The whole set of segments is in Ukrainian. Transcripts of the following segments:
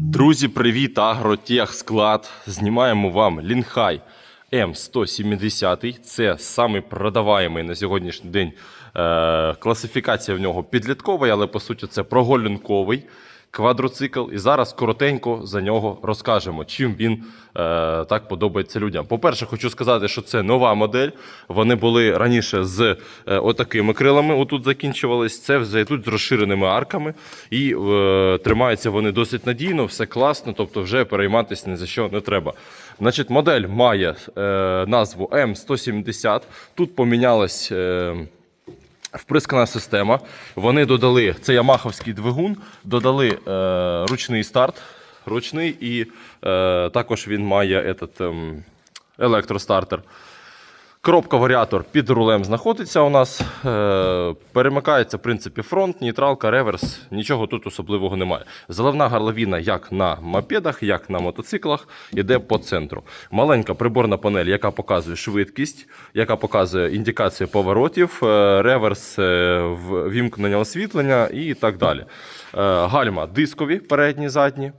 Друзі, привіт! Агротех склад. Знімаємо вам Лінхай М170. Це самий продаваємий на сьогоднішній день. Е, класифікація в нього підлітковий, але по суті це прогулянковий квадроцикл. І зараз коротенько за нього розкажемо, чим він е, так подобається людям. По-перше, хочу сказати, що це нова модель. Вони були раніше з е, отакими крилами. Отут закінчувались. Це вже йдуть з розширеними арками. І е, тримаються вони досить надійно, все класно, тобто вже перейматися ні за що не треба. Значить, модель має е, назву М170. Тут помінялась. Е, Вприскана система. Вони додали це ямаховський двигун, додали е, ручний старт, ручний, і е, також він має этот, е, електростартер. Коробка варіатор під рулем знаходиться у нас. Е, перемикається, в принципі, фронт, нейтралка, реверс. Нічого тут особливого немає. Заливна горловина як на мопедах, як на мотоциклах, іде по центру. Маленька приборна панель, яка показує швидкість, яка показує індикацію поворотів, е, реверс, е, вімкнення освітлення і так далі. Гальма дискові, передні, задні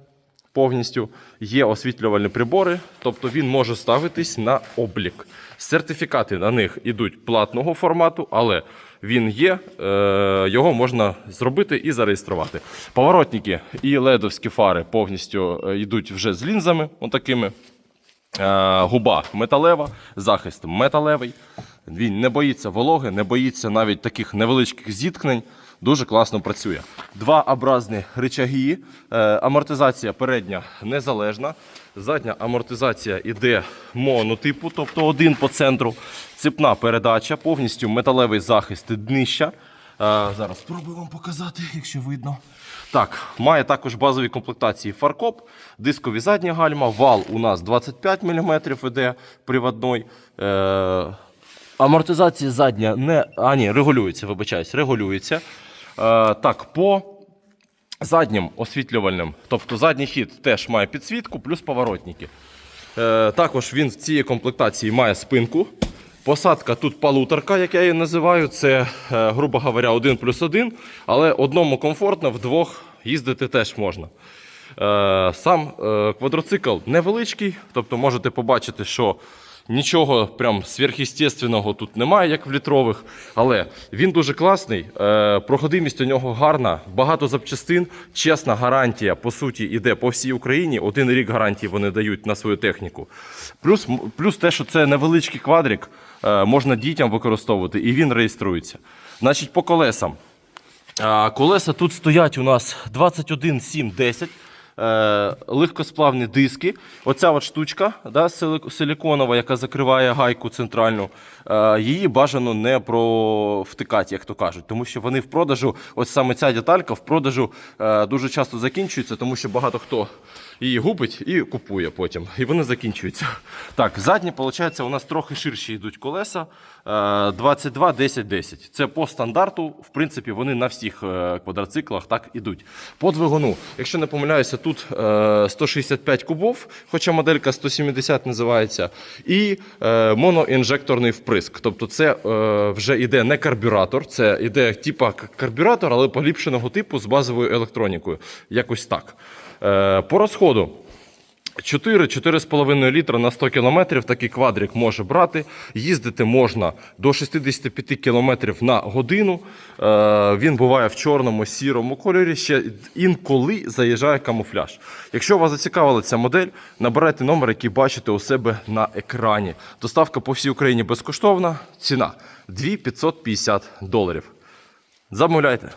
повністю. Є освітлювальні прибори, тобто він може ставитись на облік. Сертифікати на них йдуть платного формату, але він є, е, його можна зробити і зареєструвати. Поворотники і ледовські фари повністю е, йдуть вже з лінзами, отакими. Е, Губа металева, захист металевий. Він не боїться вологи, не боїться навіть таких невеличких зіткнень. Дуже класно працює. Два образні рычаги. Е, амортизація передня незалежна. Задня амортизація йде монотипу, тобто один по центру. Цепна передача, повністю металевий захист днища. Е, зараз спробую вам показати, якщо видно. Так, має також базові комплектації фаркоп, дискові задні гальма, вал у нас 25 мм іде приводной. Е, амортизація задня не. А, ні, регулюється, вибачаюсь, регулюється. Е, так, по заднім освітлювальним, тобто задній хід теж має підсвітку, плюс поворотники. Е, також він в цій комплектації має спинку. Посадка тут полуторка, як я її називаю. Це, е, грубо говоря, один плюс один, але одному комфортно, вдвох їздити теж можна. Сам квадроцикл невеличкий, тобто можете побачити, що нічого прям сверхъестественного тут немає, як в літрових, але він дуже класний. е, Проходимість у нього гарна, багато запчастин. Чесна гарантія, по суті, іде по всій Україні. Один рік гарантії вони дають на свою техніку. Плюс, плюс те, що це невеличкий квадрик, е, можна дітям використовувати, і він реєструється. Значить, по колесам. Колеса тут стоять у нас 21 7 10. Е, легкосплавні диски. Оця от штучка да, силіконова, яка закриває гайку центральну, е, її бажано не провтикати, як то кажуть, тому що вони в продажу, ось саме ця деталька в продажу е, дуже часто закінчується, тому що багато хто її губить і купує потім. І вони закінчуються. Так, задні, виходить, у нас трохи ширші йдуть колеса. е, 22, 10, 10. Це по стандарту. В принципі, вони на всіх е, квадроциклах так ідуть. По двигуну, якщо не помиляюся, тут е, 165 кубов, хоча моделька 170 називається, і е, моноінжекторний вприск. Тобто, це е, вже йде не карбюратор, це йде типа карбюратор, але поліпшеного типу з базовою електронікою. Якось так. Е, по розходу. 4-4,5 літра на 100 км такий квадрик може брати. Їздити можна до 65 км на годину. Е, Він буває в чорному, сірому кольорі. Ще інколи заїжджає камуфляж. Якщо вас зацікавила ця модель, набирайте номер, який бачите у себе на екрані. Доставка по всій Україні безкоштовна. Ціна 2550 доларів. Замовляйте.